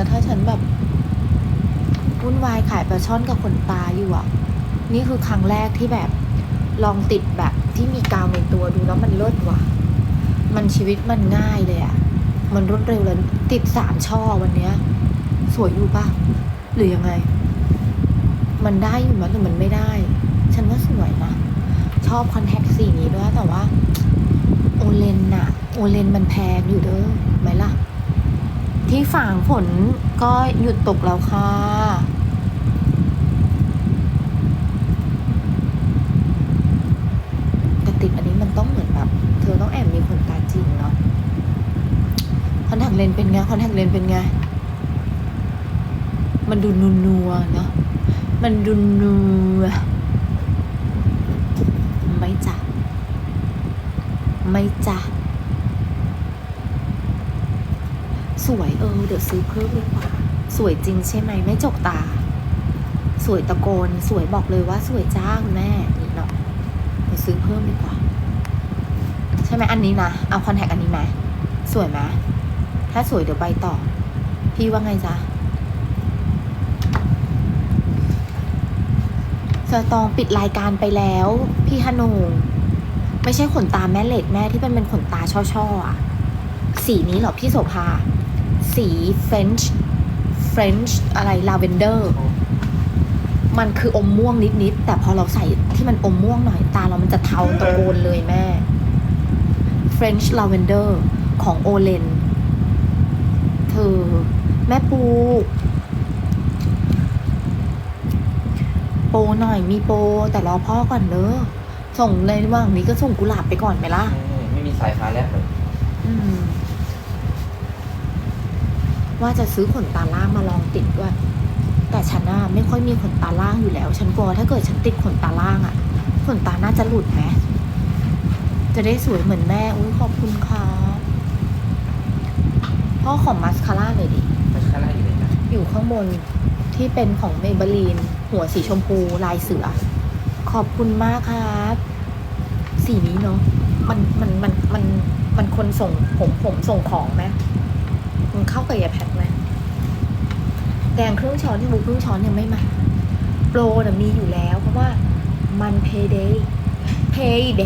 นะถ้าฉันแบบวุ่นวายขายปลาช่อนกับขนตาอยู่อะนี่คือครั้งแรกที่แบบลองติดแบบที่มีกาวในตัวดูแล้วมันเลิศว่ะ มันชีวิตมันง่ายเลยอะมันรวดเร็วเลยติดสามช่อวันเนี้ย สวยอยู่ปะหรือยังไง มันได้อยู่มั้ยหรือมันไม่ได้ ฉันว่าสวยนะ ชอบคอนแทคสีนี้ด้วยแต่ว่า โอเลนน่ะ โอเลนมันแพงอยู่เด้อไหมล่ะ ที่ฝั่งฝนก็หยุดตกแล้วค่ะแต่ติดอันนี้มันต้องเหมือนแบบ เธอต้องแอบมีขนตาจริงเนาะคอนแทคเลนส์เป็นไงคอนแทคเลนส์เป็นไง มันดูนัวนัวเนาะมันดูนัวไม่จ้ะไม่จ้ะส วยเออเดี๋ยวซื้อเพิ่มดีกว่า สวยจริงใช่ไหมไม่จกตา สวยตะโกน สวยบอกเลยว่าสวยจ้าคุณแม่นี่เนาะเดี๋ยวซื้อเพิ่มดีกว่า ใช่ไหมอันนี้นะเอาคอนแทคอันนี้ไหมสวยไหมถ้าสวยเดี๋ยวไปต่อ พี่ว่าไงจ๊ะสตองปิดรายการไปแล้ว พี่ฮานงไม่ใช่ขนตาแม่เหล็กแม่ที่เป็นเป็นขนตาช่อๆอะสีนี้เหรอพี่โสภา สีเฟรนช์เฟรนช์อะไรลาเวนเดอร์มันคืออมม่วงนิดๆแต่พอเราใส่ที่มันอมม่วงหน่อยตาเรามันจะเทาตะโกนเลยแม่ French Lavender ของโอเลนเธอ แม่ปู โปหน่อยมีโป แต่รอพ่อก่อนเนอะส่งในระหว่างนี้ก็ส่งกุหลาบไปก่อนไหมล่ะ ไม่มีสายฟ้าแลบเลยอืม ว่าจะซื้อขนตาล่างมาลองติดด้วย แต่ฉันน่ะไม่ค่อยมีขนตาล่างอยู่แล้ว ฉันกลัวถ้าเกิดฉันติดขนตาล่างอะ่ะขนตาน่าจะหลุดไหมจะได้สวยเหมือนแม่อุ้ยขอบคุณค่ะพ่อของมัสคาร่าหน่อยดิมันค่าไล่อยู่เลยนะอยู่ข้างบนที่เป็นของเมเบลีน หัวสีชมพูลายเสือ ขอบคุณมากครับสีนี้เนาะมันมันมันมันมันคนส่งผมผมส่งของไหม มันเข้ากับยาแพดไหมแดงครึ่งช้อนที่บูครึ่งช้อนยังไม่มาโปรน่ะมีอยู่แล้ว เพราะว่ามันเพย์เดย์เพย์เด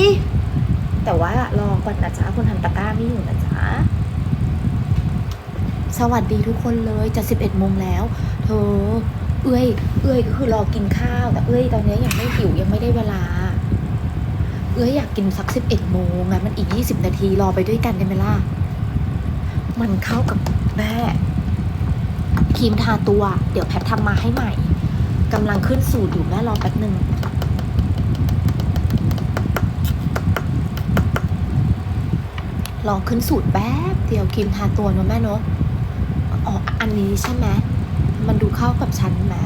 ย์แต่ว่ารอก่อนนะจ๊ะคนทำตะกร้าไม่อยู่นะจ๊ะสวัสดีทุกคนเลยจะสิบเอ็ดโมงแล้ว เธอ เอ้ย เอ้ยก็คือรอกินข้าว แต่เอ้ยตอนนี้ยังไม่หิวยังไม่ได้เวลา เอ้ยอยากกินสักสิบเอ็ดโมงอะมันอีกยี่สิบนาทีรอไปด้วยกันได้ไหมล่ะ มันเข้ากับแม่ครีมทาตัว เดี๋ยวแพททำมาให้ใหม่กำลังขึ้นสูตรอยู่แม่รอแป๊บหนึ่งรอขึ้นสูตรแป๊บเดียวครีมทาตัวเนะแม่เนอะอ๋ออันนี้ใช่ไหมมันดูเข้ากับฉันไหม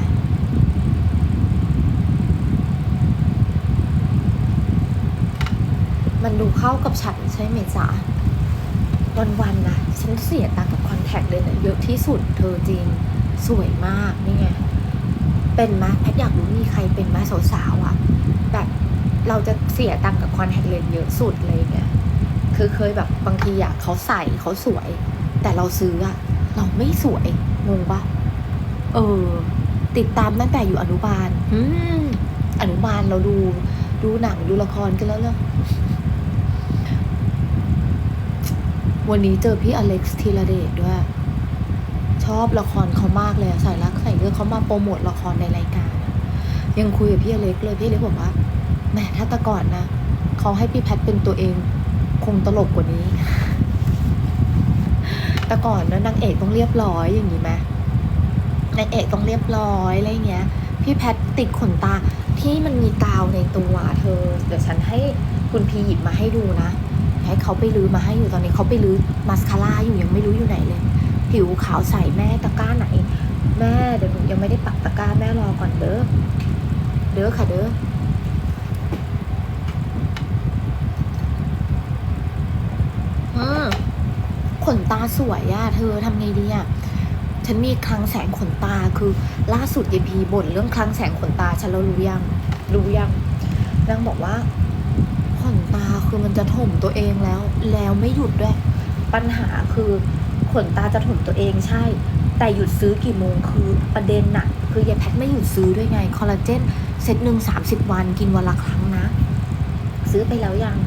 มันดูเข้ากับฉันใช่ไหมจ๊ะ วันๆนะฉันเสียตังกับคอนแทคเลยนะเยอะที่สุดเธอจริง สวยมากนี่ไง เป็นไหมแพทอยากรู้มีใครเป็นไหมสาวๆอะ แบบเราจะเสียตังกับคอนแทคเลนส์เยอะสุดเลยเนี่ยคือเคยแบบบางทีอยากเขาใส่เขาสวย แต่เราซื้ออะเราไม่สวยงงปะเออ ติดตามตั้งแต่อยู่อนุบาลอืมอนุบาลเราดูดูหนังดูละครกันแล้วเหรอ วันนี้เจอพี่อเล็กซ์ธีรเดชด้วย ชอบละครเขามากเลยใส่รักใส่เลือดเขามาโปรโมทละครในรายการ ยังคุยกับพี่อเล็กเลยพี่อเล็กบอกว่าแหมถ้าแต่ก่อนนะเขาให้พี่แพทเป็นตัวเองคงตลกกว่านี้ แต่ก่อนนะนางเอกต้องเรียบร้อยอย่างนี้ไหมนางเอกต้องเรียบร้อยอะไรเงี้ย พี่แพทติดขนตาที่มันมีกาวในตัวเธอ เดี๋ยวฉันให้คุณพีหยิบมาให้ดูนะ ให้เขาไปรื้อมาให้อยู่ตอนนี้เขาไปรื้อมาสคาร่าอยู่ยังไม่รู้อยู่ไหนเลย ผิวขาวใสแม่ตะกร้าไหน แม่เดี๋ยวหนูยังไม่ได้ปักตะกร้าแม่รอก่อนเด้อเด้อค่ะเด้ออืมขนตาสวยอะเธอทำไงดีอะฉันมีคลังแสงขนตาคือล่าสุดยายพีบ่นเรื่องคลังแสงขนตาฉันแล้วรู้ยัง รู้ยังนางบอกว่า คือมันจะถมตัวเองแล้ว แล้วไม่หยุดด้วย ปัญหาคือขนตาจะถมตัวเองใช่ แต่หยุดซื้อกี่โมงคือประเด็นน่ะคือยายแพทไม่หยุดซื้อด้วยไงคอลลาเจนเซตหนึ่งสามสิบวันกินวันละครั้งนะ ซื้อไปแล้วยัง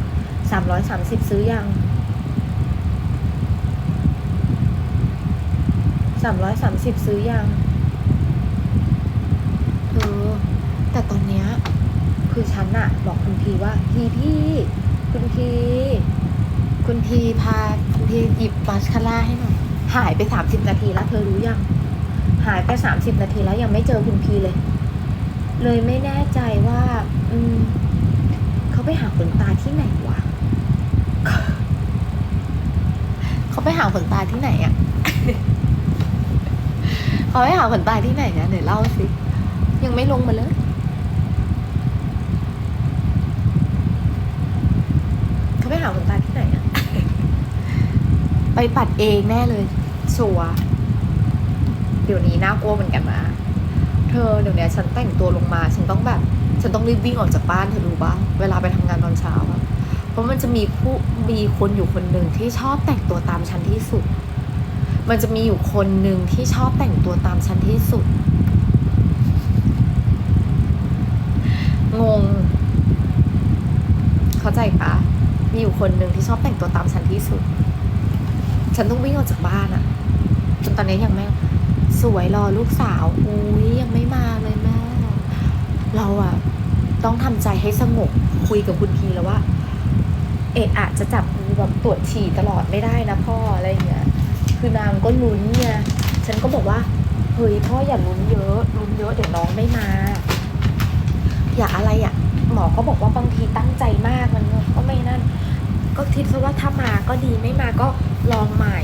สามร้อยสามสิบซื้อยังสามร้อยสามสิบซื้อยังเออแต่ตอนเนี้ยคือฉันอะบอกคุณพีว่า พีพี่ คุณพี คุณพีพาคุณพีหยิบมาสคาร่าให้หน่อย หายไปสามสิบนาทีแล้วเธอรู้ยัง หายไปสามสิบนาทีแล้วยังไม่เจอคุณพีเลย เลยไม่แน่ใจว่า อืมเขาไปหาขนตาที่ไหนวะเขาไปหาขนตาที่ไหนอะเขาไปหาขนตาที่ไหนนะเดี๋ยวเล่าสิ ยังไม่ลงมาเลย เขาไปหาขนตาที่ไหนอะไปปัดเองแน่เลย ชัวร์เดี๋ยวนี้น่ากลัวเหมือนกันนะเธอเดี๋ยวนี้ฉันแต่งตัวลงมา ฉันต้องแบบ ฉันต้องรีบวิ่งออกจากบ้านเธอรู้ปะเวลาไปทำงานตอนเช้าอะเพราะมันจะมีผู้มีคนอยู่คนหนึ่งที่ชอบแต่งตัวตามฉันที่สุด มันจะมีอยู่คนหนึ่งที่ชอบแต่งตัวตามฉันที่สุด งง เข้าใจปะ มีอยู่คนหนึ่งที่ชอบแต่งตัวตามฉันที่สุด ฉันต้องวิ่งออกจากบ้านอะจนตอนนี้ยังไม่สวยรอลูกสาวอุ้ยยังไม่มาเลยแม่ เราอะต้องทำใจให้สงบคุยกับคุณพีแล้วว่า เอะอะจะจับมือแบบตรวจฉี่ตลอดไม่ได้นะพ่ออะไรอย่างเงี้ย คือนางก็ลุ้นไงฉันก็บอกว่าเฮ้ยพ่ออย่าลุ้นเยอะลุ้นเยอะเดี๋ยวน้องไม่มา อย่าอะไรอะหมอก็บอกว่าบางทีตั้งใจมากมันก็ไม่นั่น ก็คิดซะว่าถ้ามาก็ดีไม่มาก็ลองใหม่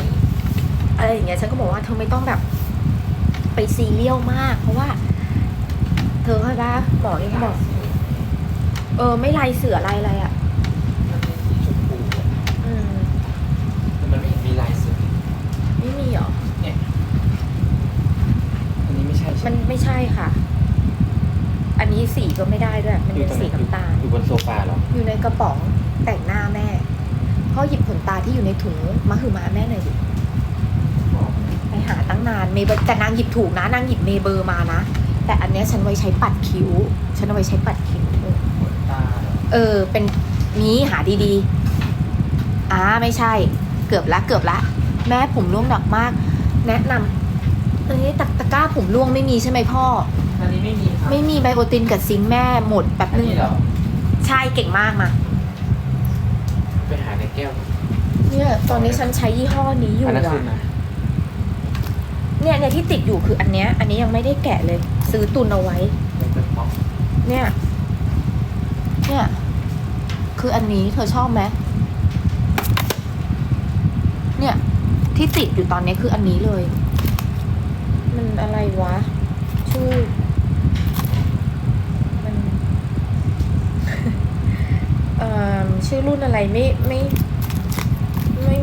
อะไรอย่างเงี้ยฉันก็บอกว่าเธอไม่ต้องแบบไปซีเรียลมาก เพราะว่า เธอเข้าใจปะหมอเองก็บอก เออ ไม่ลายเสือลายอะไรอะมันเป็นสีชมพูอะอืมแต่มันไม่เห็นมีลายเสือไม่มีเหรอเนี่ยอันนี้ไม่ใช่ใช่มันไหมไม่ใช่ค่ะ อันนี้สีก็ไม่ได้ด้วย มันเป็นสีน้ำตาล อยู่บนโซฟาเหรออยู่ในกระป๋องแต่งหน้าแม่ พ่อหยิบขนตาที่อยู่ในถุงมาคือมาแม่หน่อยดิไปหาตั้งนานเมเบอร์แต่นางหยิบถูกนะนางหยิบเมเบอร์มานะ แต่อันเนี้ยฉันไว้ใช้ปัดคิ้ว ฉันเอาไว้ใช้ปัดคิ้วขนตาเหรอเออเป็นนี้หาดีๆอ่าไม่ใช่ เกือบละเกือบละ แม่ผมร่วงดอกมาก แนะนำเอ้ยตะตะกร้าผมร่วงไม่มีใช่ไหมพ่ออันนี้ไม่มีครับไม่มีไบโอตินกับซิงค์แม่หมดแป๊บอันนึงนี้เหรอใช่เก่งมากมาไปหาใน แก้วเนี่ยตอนนี้ฉันใช้ยี่ห้อนี้อยู่อันนั้นอะคือนะเนี่ยเนี่ยที่ติดอยู่คืออันเนี้ย อันนี้ยังไม่ได้แกะเลย ซื้อตุนเอาไว้มันเป็นป๊อปเนี่ย เนี่ย คืออันนี้เธอชอบไหมเนี่ย ที่ติดอยู่ตอนนี้คืออันนี้เลย มันอะไรวะ ชื่อมันเอ่อชื่อรุ่นอะไรไม่ไม่ไ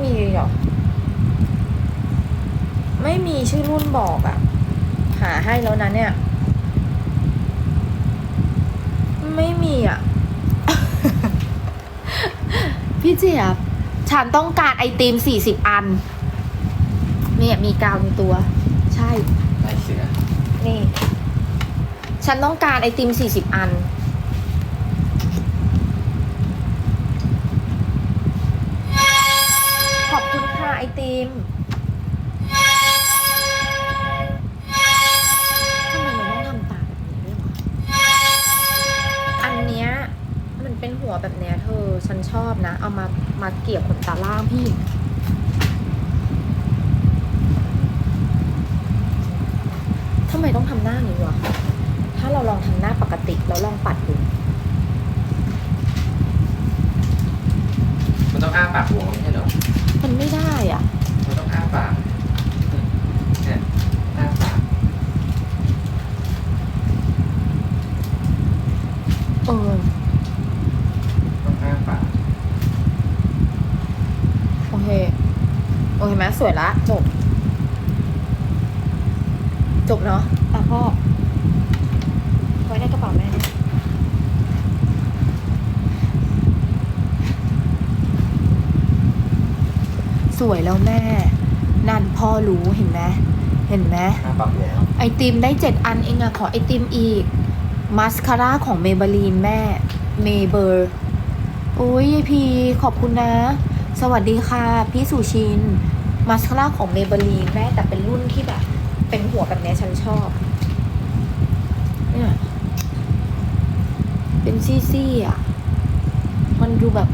ม่มีหรอไม่มีชื่อรุ่นบอกอะหาให้แล้วนะเนี่ย ไม่มีอะพี่เจี๊ยบฉันต้องการไอติมสี่สิบอัน เนี่ยมีกาวในตัว ใช่ลายเสือนี่ ฉันต้องการไอติมสี่สิบอัน ติมทำไมมันต้องทำตาแบบนี้ด้วยวะอันเนี้ยมันเป็นหัวแบบเนี้ยเธอฉันชอบนะ เอามามาเกี่ยวขนตาล่างพี่ทำไมต้องทำหน้าอย่างนี้วะ ถ้าเราลองทำหน้าปกติแล้วลองปัดดูมันต้องอ้าปากหัวไมันไม่ได้อะมันต้องอ้าปากเนี่ยอ้าปากเออต้องอ้าปากโอเค โอเคไหมสวยละ จบ จบเนาะอะพ่อไว้ในกระเป๋าแม่นะส วยแล้วแม่ นั่นพ่อรู้เห็นไหมเห็นไหมหน้าปรับหัวไอติมได้เจ็ดอันเองอะขอไอติมอีก มาสคาร่าของเมเบลีนแม่ เมเบอร์โอ้ยยายพีขอบคุณนะ สวัสดีค่ะ พี่สุชิน มาสคาร่าของเมเบลีนแม่แต่เป็นรุ่นที่แบบ เป็นหัวแบบนี้ฉันชอบเนี่ยเป็นซี่ๆอะมันดูแบบ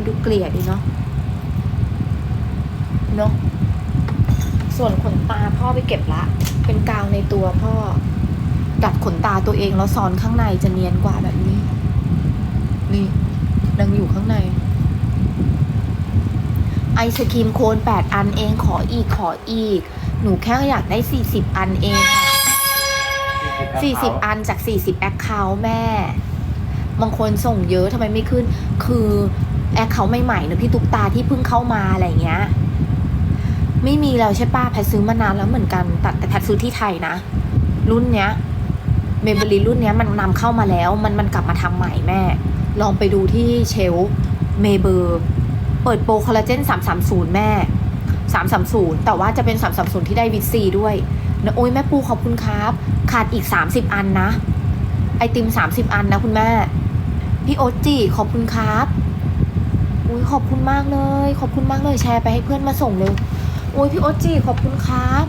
มันดูเกลี่ยดีเนาะเนาะส่วนขนตาพ่อไปเก็บละ เป็นกาวในตัวพ่อ ดัดขนตาตัวเองแล้วซ้อนข้างในจะเนียนกว่าแบบนี้ นี่ดังอยู่ข้างใน ไอศครีมโคนแปดอันเองขออีกขออีก หนูแค่อยากได้สี่สิบอันเองค่ะสี่สิบอันจากสี่สิบแอคเคาท์แม่ บางคนส่งเยอะทำไมไม่ขึ้น คือ แอคเคาใหม่ๆนะพี่ตุ๊กตาที่เพิ่งเข้ามาอะไรเงี้ย ไม่มีแล้วใช่ป้าแพทซื้อมานานแล้วเหมือนกันแต่แต่แพทซื้อที่ไทยนะ รุ่นเนี้ยเมเบลีรุ่นเนี้ยมันนำเข้ามาแล้ว มันมันกลับมาทำใหม่แม่ ลองไปดูที่เชลเมเบอร์เปิดโปรคอลลาเจน330แม่330แต่ว่าจะเป็น330ที่ได้วิตซีด้วยนะโอ้ยแม่ปูขอบคุณครับ ขาดอีก30อันนะ ไอติม30อันนะคุณแม่ พี่โอตจิขอบคุณครับ อุ้ยขอบคุณมากเลย ขอบคุณมากเลยแชร์ไปให้เพื่อนมาส่งเร็วโอ้ยพี่โอตจิขอบคุณครับ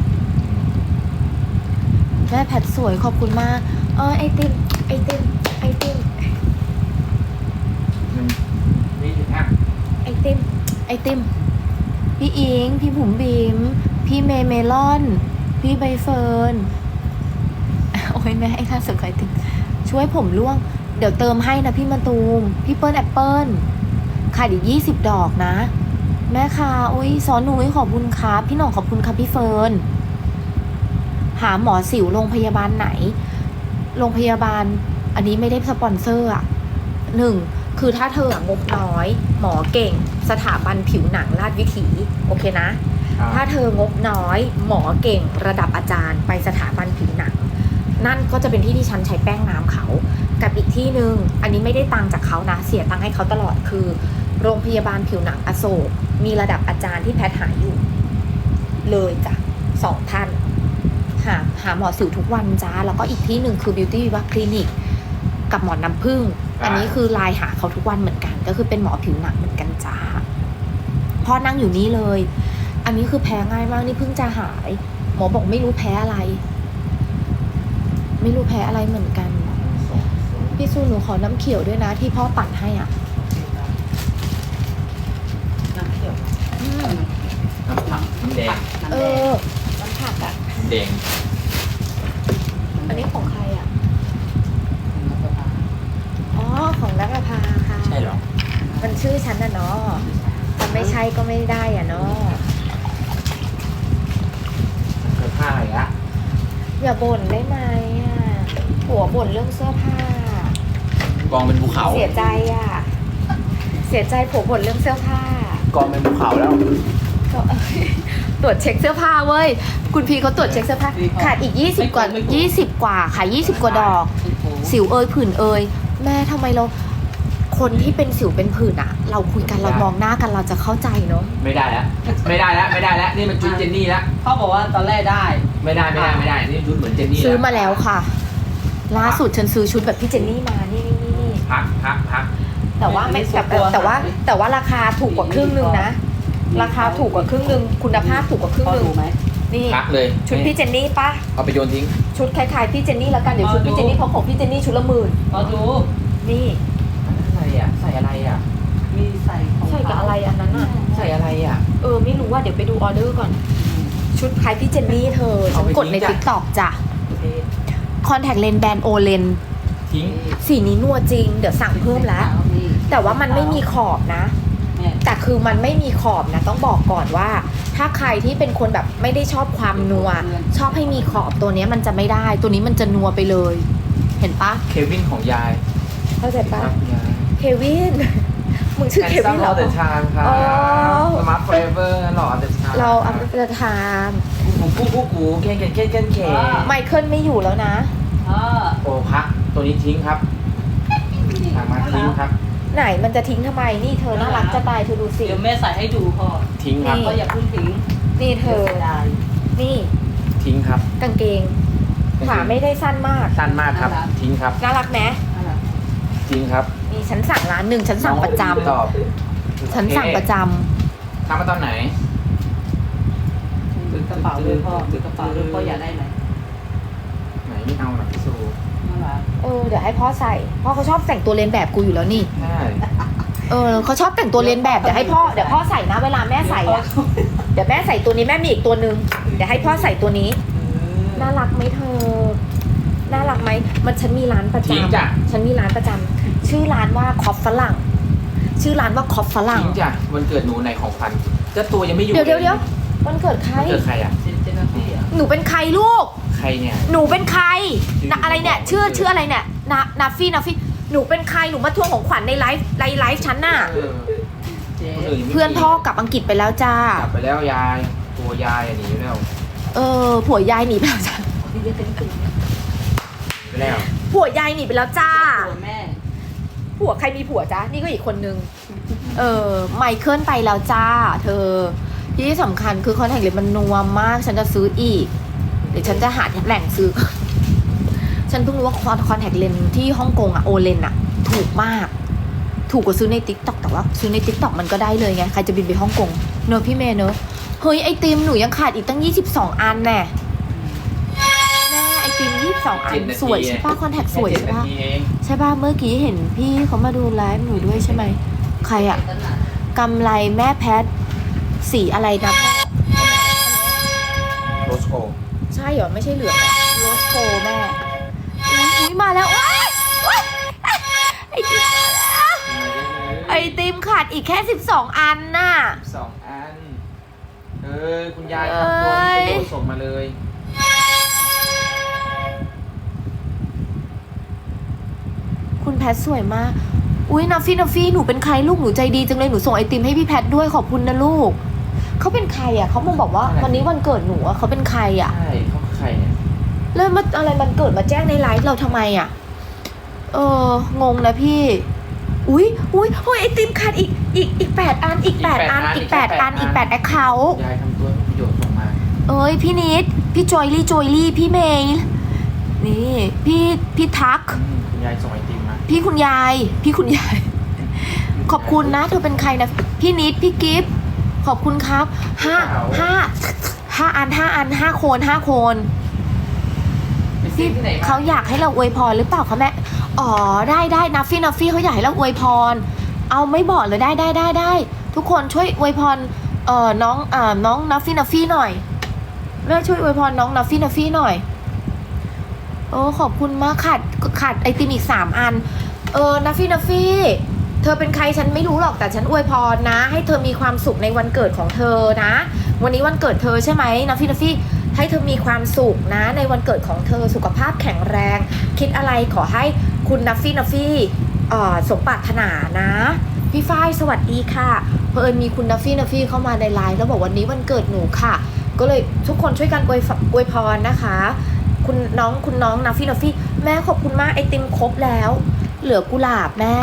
แม่แพทสวยขอบคุณมาก เออไอติมไอติมไอติมนี่ถึงอะไอติมไอติมพี่อิง พี่บุ๋มบิมพี่เมย์เมลอน พี่ใบเฟิร์นโอ้ยแม่ไอ้ท่าสนใจติมช่วยผมล่วง เดี๋ยวเติมให้นะพี่มาตูม พี่เปิ้ลแอปเปิ้ล ขาดอีกยี่สิบดอกนะ แม่ค่ะอุ้ยสอนหนุ้ยขอบคุณครับ พี่หน่องขอบคุณครับพี่เฟิร์นหาหมอสิวโรงพยาบาลไหน โรงพยาบาล อันนี้ไม่ได้สปอนเซอร์อะหนึ่งคือถ้าเธออะงบน้อย หมอเก่ง สถาบันผิวหนังราชวิถีโอเคนะ ถ้าเธองบน้อย หมอเก่ง ระดับอาจารย์ ไปสถาบันผิวหนัง นั่นก็จะเป็นที่ที่ฉันใช้แป้งน้ำเขา กับอีกที่หนึ่งอันนี้ไม่ได้ตังค์จากเขานะ เสียตังค์ให้เขาตลอดคือ โรงพยาบาลผิวหนังอโศกมีระดับอาจารย์ที่แพทย์หาอยู่ เลยจ้ะสองท่านหาหาหมอสิวทุกวันจ้า แล้วก็อีกที่หนึ่งคือ Beauty Viva Clinic กับหมอน้ำผึ้งอันนี้คือไลน์หาเขาทุกวันเหมือนกัน ก็คือเป็นหมอผิวหนังเหมือนกันจ้าพ่อนั่งอยู่นี่เลย อันนี้คือแพ้ง่ายมากนี่เพิ่งจะหาย หมอบอกไม่รู้แพ้อะไร ไม่รู้แพ้อะไรเหมือนกัน พี่ซูหนูขอน้ำเขียวด้วยนะ ที่พ่อปั่นให้อะ น้ำเขียว อืม น้ำผักน้ำแดงน้ำเอแดงอน้ำผักอะ น้ำแดงอันนี้ของใครอะน้ำปลาร้าอ๋อ ของนักภาค่ะ ใช่เหรอมันชื่อฉันน่ะเนาะมันไม่ใช่ก็ไม่ได้อะเนาะเสื้อผ้าอะไรอะอย่าบ่นได้ไหมอะหัวบ่นเรื่องเสื้อผ้า กองเป็นภูเขาเสียใจอะ เสียใจผัวบ่นเรื่องเสื้อผ้า กองเป็นภูเขาแล้วก็ ตรวจเช็คเสื้อผ้าเว้ย คุณพีเขาตรวจเช็คเสื้อผ้าขาดอีก 20 กว่า 20 กว่าค่ะ 20 กว่าดอก สิวเอยผื่นเอยแม่ทำไมเรา คนที่เป็นสิวเป็นผื่นอะเราคุยกันเรามองหน้ากันเราจะเข้าใจเนาะไม่ได้แล้วไม่ได้แล้วไม่ได้แล้วนี่มันชุดเจนนี่แล้วเขาบอกว่าตอนแรกได้ ไม่ได้ไม่ได้ไม่ได้นี่ชุดเหมือนเจนนี่ซื้อมาแล้วค่ะ ล่าสุดฉันซื้อชุดแบบพี่เจนนี่มานี่นี่นี่นี่พักพักพักแต่ว่าไม่แต่แต่แต่ว่าแต่ว่าราคาถูกกว่าครึ่งนึงนะ ราคาถูกกว่าครึ่งนึงคุณภาพถูกกว่าครึ่งพอนึงดูไหม นี่ พักเลยชุดพี่เจนนี่ปะเอาไปโยนทิ้ง ชุดคล้ายๆพี่เจนนี่แล้วกันเดี๋ยวชุดพี่เจนนี่เพราะของพี่เจนนี่ชุดละหมื่นพอดู นี่อะไรอะ ใส่อะไรอะ มีใส่ของใช่กับอะไรอันนั้นอะใส่อะไรอะ เออไม่รู้ว่าเดี๋ยวไปดูออเดอร์ก่อน ชุดคล้ายพี่เจนนี่เธอฉันกดในเอาไปทิ้งจ้ะทิกตอกจ้ะเทสคอนแทคเลนส์แบรนด์โอเลนทิ้ง สีนี้นัวจริง เดี๋ยวสั่งเพิ่มแล้ว แต่ว่ามันไม่มีขอบนะเนี่ย แต่คือมันไม่มีขอบนะต้องบอกก่อนว่า ถ้าใครที่เป็นคนแบบไม่ได้ชอบความนัว ชอบให้มีขอบตัวเนี้ยมันจะไม่ได้ ตัวนี้มันจะนัวไปเลย เห็นปะเควินของยายเข้าใจปะครับยายเควิน มึงชื่อเควินเหรอเดอะชามครับอ๋อ สมาร์ทเฟเวอร์หล่อเดอะชามเราอัปเดตไทม์กูกูกูกูเก่งเก่งเก่งเก่งเก่งไมเคิลไม่อยู่แล้วนะอ่าโอ้พักตัวนี้ทิ้งครับทางมาทิ้งครับ ไหนมันจะทิ้งทำไมนี่เธอน่ารักจะตายเธอดูสิ เดี๋ยวแม่ใส่ให้ดูพ่อทิ้งครับ นี่ ก็อย่าเพิ่งทิ้งนี่เธอสียดายนี่ทิ้งครับกางเกงขาไม่ได้สั้นมาก สั้นมากครับ ทิ้งครับน่ารักไหมนั่นแหละทิ้งครับนี่ฉันสั่งร้านหนึ่งฉันสั่งประจำตอบฉันสั่งประจำทำมาตอนไหนถือกระเป๋าด้วยพ่อถือกระเป๋าด้วยพ่ออยากได้ไหมไหนไม่เอาหรอกพี่ซู น่ารัก เออเดี๋ยวให้พ่อใส่พ่อเขาชอบแต่งตัวเลียนแบบกูอยู่แล้วนี่ ใช่เออเขาชอบแต่งตัวเลียนแบบเดี๋ยวให้พ่อเดี๋ยวพ่อใส่นะเวลาแม่ใส่อะเดี๋ยวแม่ใส่ตัวนี้แม่มีอีกตัวหนึ่งเดี๋ยวให้พ่อใส่ตัวนี้ น่ารักไหมเธอ น่ารักไหมมันฉันมีร้านประจทิ้งจ้ะำฉันมีร้านประจำชื่อร้านว่าคอฟฝรั่ง ชื่อร้านว่าคอฟฝรั่งทิ้งจ้ะวันเกิดหนูในของขวัญเจ้าตัวยังไม่อยู่เดี๋ยวเดี๋ยวลเดี๋ยววันเกิดใคร วันเกิดใครอะ เจนเจนนาฟี่อะหนูเป็นใครลูก ใครเนี่ย หนูเป็นใครชื่อนะอะไรเนี่ยชื่อชื่ออะไรเนี่ยนานาฟี่นาฟี่หนูเป็นใครหนูมาทวงของขวัญในไลฟ์ไลฟ์ไลฟ์ฉันน่ะเออเจ๊คนอื่นยังไม่เพื่อนพ่อกลับอังกฤษไปแล้วจ้า กลับไปแล้วยายตัวยายอะหนีไปแล้วเออผัวยายหนีไปแล้วจ้าที่จะเป็นตัวไปแล้วผัวยายหนีไปแล้วจ้า ตัวแม่ผัวใครมีผัวจ้านี่ก็อีกคนนึง เออไมเคิลไปแล้วจ้า เธอ ที่สำคัญคือคอนแทคเลนส์มันนัวมากฉันจะซื้ออีก เดี๋ยวฉันจะหาแหล่งซื้อ ฉันเพิ่งรู้ว่าคอนคอนแทคเลนส์ที่ฮ่องกงอะโอเลนอะถูกมาก ถูกกว่าซื้อในติ๊กต็อกแต่ว่าซื้อในติ๊กต็อกมันก็ได้เลยไง ใครจะบินไปฮ่องกง เนอะพี่เมย์เนอะเฮ้ย ไอติมหนูยังขาดอีกตั้ง 22 อันแน่แม่ไอติม 22 อันเจ็ดนาทีสวยใช่ปะคอนแทคสวยแค่ใช่เจ็ดนาปะทีเองใช่ป่ะเมื่อกี้เห็นพี่เขามาดูไลฟ์หนูด้วยใช่ไหมใครอะตั้งนานกำไรแม่แพทสีอะไรนะ เหรอ ไม่ใช่เหลืองโรสโกแม่อุ๊ยมาแล้วว้ายไอติมมาแล้วไอติมขาดอีกแค่ 12 อันน่ะ สองอัน เออคุณยายทำตัวมีประโยชน์ส่งมาเลยคุณแพทสวยมาก อุ้ยนัฟฟี่นัฟฟี่หนูเป็นใครลูกหนูใจดีจังเลยหนูส่งไอติมให้พี่แพทด้วยขอบคุณนะลูก เขาเป็นใครอะเขามาบอกว่าอะไรวันนี้วันเกิดหนูอะเขาเป็นใครอะ ใช่ แล้วมาอะไรมันเกิดมาแจ้งในไลฟ์เราทำไมอะ เอองงนะพี่ อุ้ยอุ้ยโอ้ยไอติมขาดอีกอีกอีกแปดอันอีกแปดอันอีกแปดอันอีกแปดแอคเคาท์ยายทำตัวมีประโยชน์ส่งมา เอ้ยพี่นิด พี่จอยลี่จอยลี่พี่เมย์นี่พี่พี่ทักอืมคุณยายส่งไอติมมา พี่คุณยาย พี่คุณยาย ขอบคุณนะ เธอเป็นใครนะ พี่นิดพี่กิฟต์ขอบคุณครับห้าห้าห้าอันห้าอันห้าโคนห้าโคนไปซื้พี่อ ที่ไหนมาเขาอยากให้เราอวยพรหรือเปล่าคะแม่ อ๋อได้ได้นัฟฟี่นัฟฟี่เขาอยากให้เราอวยพร เอาไม่บอกเลยได้ได้ได้ได้ทุกคนช่วยอวยพรเอ่อน้องอ่าน้องนัฟฟี่นัฟฟี่หน่อยแม่ช่วยอวยพรน้องนัฟฟี่นัฟฟี่หน่อยโอ้ขอบคุณมากขาดขาดไอติมอีกสามอัน เออนัฟฟี่นัฟฟี่เธอเป็นใครฉันไม่รู้หรอกแต่ฉันอวยพรนะ ให้เธอมีความสุขในวันเกิดของเธอนะ วันนี้วันเกิดเธอใช่ไหมนัฟฟี่นัฟฟี่ ให้เธอมีความสุขนะในวันเกิดของเธอสุขภาพแข็งแรง คิดอะไรขอให้คุณนัฟฟี่นัฟฟี่เอ่อสมปรารถนานะ พี่ฝ้ายสวัสดีค่ะเพอเอิญมีคุณนัฟฟี่นัฟฟี่เข้ามาในไลน์แล้วบอกวันนี้วันเกิดหนูค่ะ ก็เลยทุกคนช่วยกันอวยอวยพรนะคะ คุณน้องคุณน้องนัฟฟี่นัฟฟี่แม่ขอบคุณมากไอติมครบแล้ว เหลือกุหลาบแม่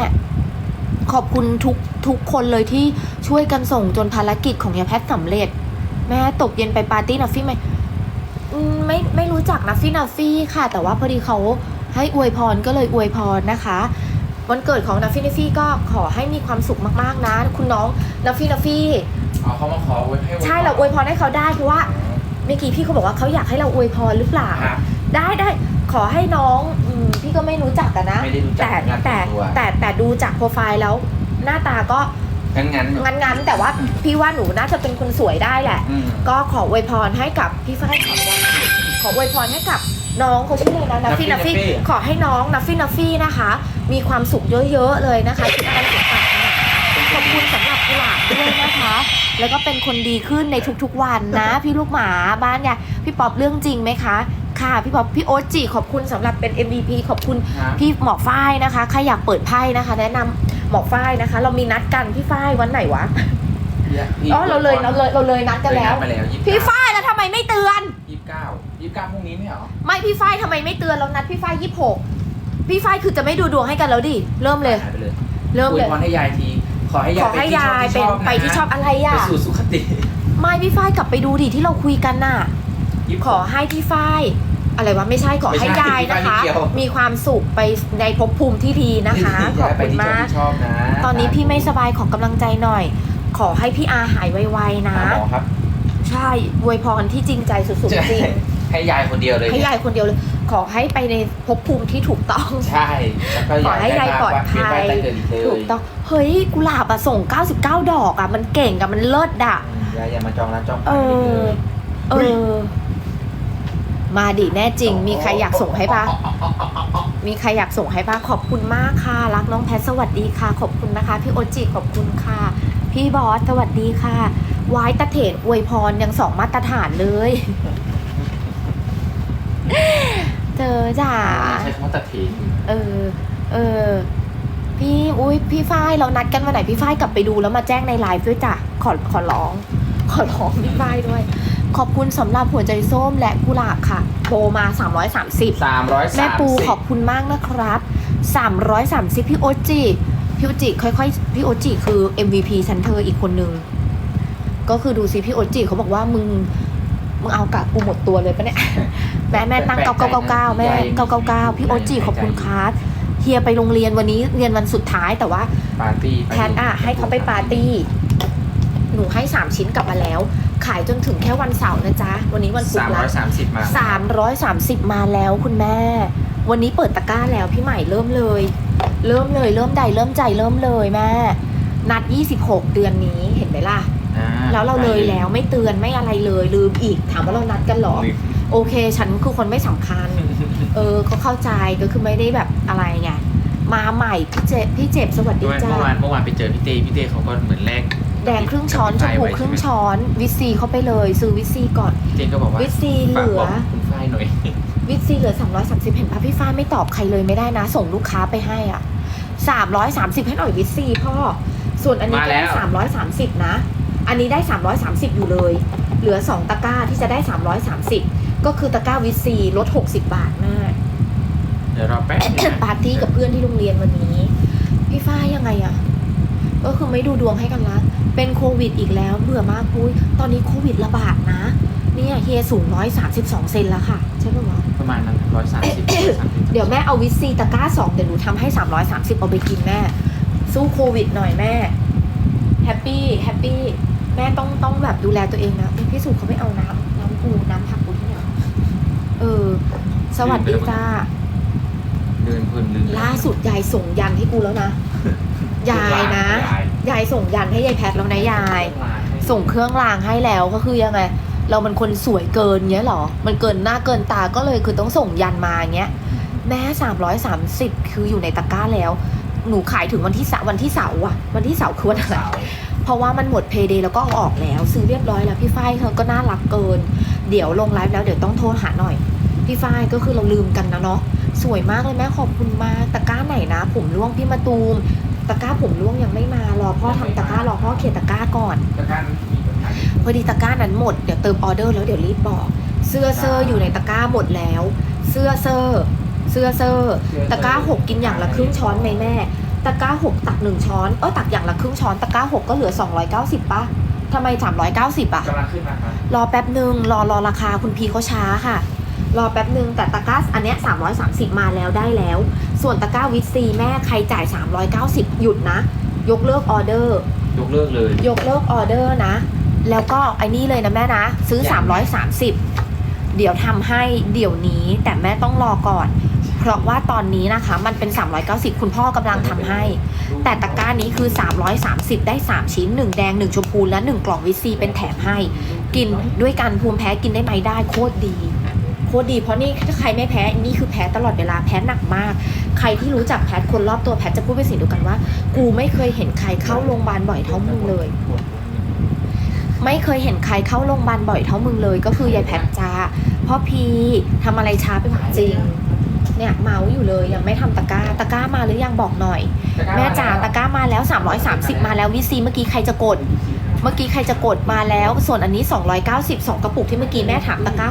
ขอบคุณทุกทุกคนเลยที่ช่วยกันส่งจนภารกิจของยาแพทย์สำเร็จ แม่ตกเย็นไปปาร์ตี้นัฟฟี่ไหม อืมไม่ไม่รู้จักนัฟฟี่นัฟฟี่ค่ะ แต่ว่าพอดีเขาให้อวยพรก็เลยอวยพรนะคะ วันเกิดของนัฟฟี่นัฟฟี่ก็ขอให้มีความสุขมากๆนะ คุณน้องนัฟฟี่นัฟฟี่อ๋อเขามาขอไว้ให้ไว้ใช่เราอวยพรให้เขาได้เพราะว่าเมื่อกี้พี่เขาบอกว่าเขาอยากให้เราอวยพรหรือเปล่าครับได้ได้ขอให้น้องอมพี่ก็ไม่รู้จักกันนะไม่ได้รู้จักแต่งานแต่ส่วนตัวแต่แต่ดูจากโปรไฟล์แล้วหน้าตาก็ งั้นงั้นงั้นๆแต่ว่าพี่ว่าหนูน่าจะเป็นคนสวยได้แหละ อืม ก็ขออวยพรให้กับพี่ฝ้ายขออวยพรขออวยพรให้กับน้องเขาชื่ออะไรนะนัฟฟี่นัฟฟี่ขอให้น้องนัฟฟี่นัฟฟี่นะคะ มีความสุขเยอะๆเลยนะคะคิดอะไรสุขภาพขอบคุณสำหรับกุหลาบด้วยนะคะ แล้วก็เป็นคนดีขึ้นในทุกๆวันนะ พี่ลูกหมาบ้านเนี่ยพี่ป๊อปเรื่องจริงไหมคะ ค่ะพี่ป๊อปพี่โอ๊ตจีขอบคุณสำหรับเป็น MVP ขอบคุณ ครับ พี่หมอฝ้ายนะคะ ใครอยากเปิดไพ่นะคะ แนะนำ หมอฝ้ายนะคะ เรามีนัดกันพี่ฝ้ายวันไหนวะพี่อ๋อเราเลยเราเลยเราเลยนัดกันแล้วไปแล้วยี่สิบพี่ฝ้ายแล้วทำไมไม่เตือนยี่สิบเก้ายี่สิบเก้าพรุ่งนี้ไม่เหรอไม่พี่ฝ้ายทำไมไม่เตือนเรานัดพี่ฝ้ายยี่หกพี่ฝ้ายคือจะไม่ดูดวงให้กันแล้วดิเริ่มเลยหายไปเลยเริ่มอวเลยยพรให้ยายทีขอให้ยาขยอให้ยายเป็นไปที่ชอบอะไรไปอะสู่สุขติ ไม่พี่ฝ้ายกลับไปดูดิที่เราคุยกันน่ะยิบขอให้พี่ฝ้าย อะไรวะไม่ใช่ขอให้ไม่ใช่ยายนะคะพี่ฝ้ายไม่เกี่ยวมีความสุขไปในภพภูมิที่ดีนะคะขอบยายไปคุณที่ชอบมากที่ชอบนะตอนนี้พี่ไม่สบายขอกำลังใจหน่อย ขอให้พี่อาหายไวๆนะหาหมอครับใช่อวยพรที่จริงใจสุดใช่ๆจริงให้ยายคนเดียวเลยให้ยายคนเดียวเลย ขอให้ไปในภพภูมิที่ถูกต้อง ใช่แล้วก็ขอให้ยายปลอดภัยเวีนว่ายตายเกิดอีกเลยถูกต้องเฮ้ยกุหลาบอะส่ง 99 ดอกอะมันเก่งอะมันเลิศอะอืมยายอย่ามาจองร้านจองเอผ่านอีกอเลยเออ มาดิแน่จริง มีใครอยากส่งให้ปะมีใครอยากส่งให้ปะขอบคุณมากค่ะ รักน้องแพทสวัสดีค่ะ ขอบคุณนะคะ พี่โอจิขอบคุณค่ะ พี่บอสสวัสดีค่ะวายตะเถนอวยพรยังสองมาตรฐานเลยเจอจ้าใช้คำว่าตัดเถนเออ เออ พี่อุ้ยพี่ฝ้ายเรานัดกันวันไหนพี่ฝ้ายกลับไปดูแล้วมาแจ้งในไลฟ์ด้วยจ้ะขอขอร้อง ขอร้องพี่ฝ้ายด้วย ขอบคุณสำหรับหัวใจส้มและกุหลาบค่ะโทรมา 330สามร้อยสามสิบแม่ปูขอบคุณมากนะครับ 330 พี่โอจิพี่โอจิค่อยๆ พี่โอจิคือ MVP ฉันเธออีกคนนึง ก็คือดูซิพี่โอจิเขาบอกว่ามึง มึงเอากะกูหมดตัวเลยปะเนี่ย แม่แม่ตั้งเก้าเก้าเก้าเก้าแม่เก้าเก้าเก้าพี่โอจิขอบคุณครับเฮียไปโรงเรียนวันนี้เรียนวันสุดท้ายแต่ว่าปาร์ตี้แพทอะให้เขาไปปาร์ตี้ หนูให้สามชิ้นกลับมาแล้ว ขายจนถึงแค่วันเสาร์นะจ๊ะ วันนี้วันศุกสามร์ร้ละอยสามสิบมาสามร้อยสามสิบมาแล้วคุณแม่ วันนี้เปิดตะกร้าแล้วพี่ใหม่เริ่มเลย เริ่มเลยเริ่มใดเริ่มใจเริ่มเลยแม่ นัด 26 เดือนนี้เห็นไหมล่ะ อ่าแล้วเราเลยแล้วไม่เตือนไม่อะไรเลยลืมอีกถามว่าเรานัดกันเหรอ ลืมโอเค ฉันคือคนไม่สำคัญ เออก็เข้าใจก็คือไม่ได้แบบอะไรไงมาใหม่พี่เจพี่เจ็บสวัสดีด้วยจ้า เมื่อวานเมื่อวานไปเจอพี่เต้พี่เต้เขาก็เหมือนแรก แดงครึ่งช้อนชมพูครึ่งช้อนวิตซีเข้าไปเลย ซื้อวิตซีก่อนพี่เต้ก็บอกว่าวิตซีเหฝากลืบออกคุณฝ้ายหน่อยวิตซีเหลือ330เห็นปะพี่ฟ้าไม่ตอบใครเลยไม่ได้นะ ส่งลูกค้าไปให้อะ330ให้หน่อยวิตซีพ่อส่วนอันนี้ก็ได้330 นะ อันนี้ได้ 330 อยู่เลย เหลือ 2 ตะกร้าที่จะได้ 330 ก็คือตะกร้าวิตซีลด 60 บาทแม่เดี๋ยวรอแป๊บนึงนะปาร์ตี้กับเพื่อนที่โรงเรียนวันนี้ พี่ฟ้ายังไงอะก็คือไม่ดูดวงให้กันละ เป็นโควิดอีกแล้วเบื่อมากปุ้ยตอนนี้โควิดระบาดนะ เนี่ยเฮียสูงร้อยสามสิบสองเซนแล้วค่ะ ใช่ปะวะประมาณนั้นร้อยสามสิบเดี๋ยวแม่เอาวิตซีตะกร้าสองเดี๋ยวหนูทำให้สามร้อยสามสิบเอาไปกินแม่ สู้โควิดหน่อยแม่แฮปปี้แฮปปี้แม่ต้องต้องแบบดูแลตัวเองนะเอ้ยพี่สุเขาไม่เอาน้ำน้ำปูน้ำผักปูที่ไหนเออ สวัสดีจ้าเดินเพลินลืมล่าสุดยายส่งยันให้กูแล้วนะ ยายนะยายยายส่งยันให้ยายแพทแล้วนะยาย ส่งเครื่องรางให้แล้วก็คือยังไง เรามันคนสวยเกินเงี้ยเหรอ มันเกินหน้าเกินตาก็เลยคือต้องส่งยันมาเงี้ย แม้สามร้อยสามสิบคืออยู่ในตะกร้าแล้ว หนูขายถึงวันที่สวันที่เสาร์อะวันที่เสาร์คือวันอะไรสาวเพราะว่ามันหมดเพย์เดย์แล้วก็เอาออกแล้ว ซื้อเรียบร้อยแล้วพี่ฝ้ายเขาก็น่ารักเกิน เดี๋ยวลงไลฟ์แล้วเดี๋ยวต้องโทรหาหน่อย พี่ฝ้ายก็คือเราลืมกันนะเนาะสวยมากเลยแม่ขอบคุณมากตะกร้าไหนนะ ผมร่วงพี่มาตูม ตะกร้าผมร่วงยังไม่มารอพ่อทำตะกร้ารอพ่อเขียนตะกร้าก่อนตะกร้ามีปัญหาพอดีตะกร้านั้นหมดเดี๋ยวเติมออเดอร์แล้วเดี๋ยวรีบบอก เสื้อเซอร์อยู่ในตะกร้าหมดแล้ว เสื้อเซอร์เสื้อเซอร์ตะกร้าหกกินอย่างละครึ่งช้อนไหมแม่ตะกร้าหกตักหนึ่งช้อนเออตักอย่างละครึ่งช้อนตะกร้าหกก็เหลือ290ป่ะทำไม390อะกำลังขึ้นมาครับรอแป๊บหนึ่งรอรอราคาคุณพีเขาช้าค่ะ รอแป๊บหนึ่งแต่ตะกร้าอันเนี้ย330มาแล้วได้แล้ว ส่วนตะกร้าวิตซีแม่ใครจ่าย 390 หยุดนะ ยกเลิกออเดอร์ ยกเลิกเลย ยกเลิกออเดอร์นะ แล้วก็ไอ้นี่เลยนะแม่นะ ซื้อยังไง330 เดี๋ยวทำให้เดี๋ยวนี้แต่แม่ต้องรอก่อน เพราะว่าตอนนี้นะคะ มันเป็น 390 คุณพ่อกำลังทำให้ แต่ตะกร้านี้คือ 330 ได้ 3 ชิ้น 1 แดง 1 ชมพูและ 1 กล่องวิตซีเป็นแถมให้ กินด้วยกันภูมิแพ้กินได้ไหมได้โคตรดี โคตรดีเพราะนี่ถ้าใครไม่แพ้นี่คือแพ้ตลอดเวลาแพ้หนักมาก ใครที่รู้จักแพทคนรอบตัวแพทจะพูดเป็นเสิ่งเดียวกันว่า กูไม่เคยเห็นใครเข้าโรงพยาบาลบ่อยเท่ามึงเลย ไม่เคยเห็นใครเข้าโรงพยาบาลบ่อยเท่ามึงเลย ก็คือยายแพทจ้าพ่อพีทำอะไรช้าไปหมดจริงเนี่ยเมาอยู่เลยยังไม่ทำตะกร้าตะกร้ามาหรือยังบอกหน่อย แม่จ๋าตะกร้ามาแล้ว 330 มาแล้ววิซีเมื่อกี้ใครจะกด เมื่อกี้ใครจะกดมาแล้ว ส่วนอันนี้ 290 2 กระปุกที่เมื่อกี้แม่ถามตะกร้า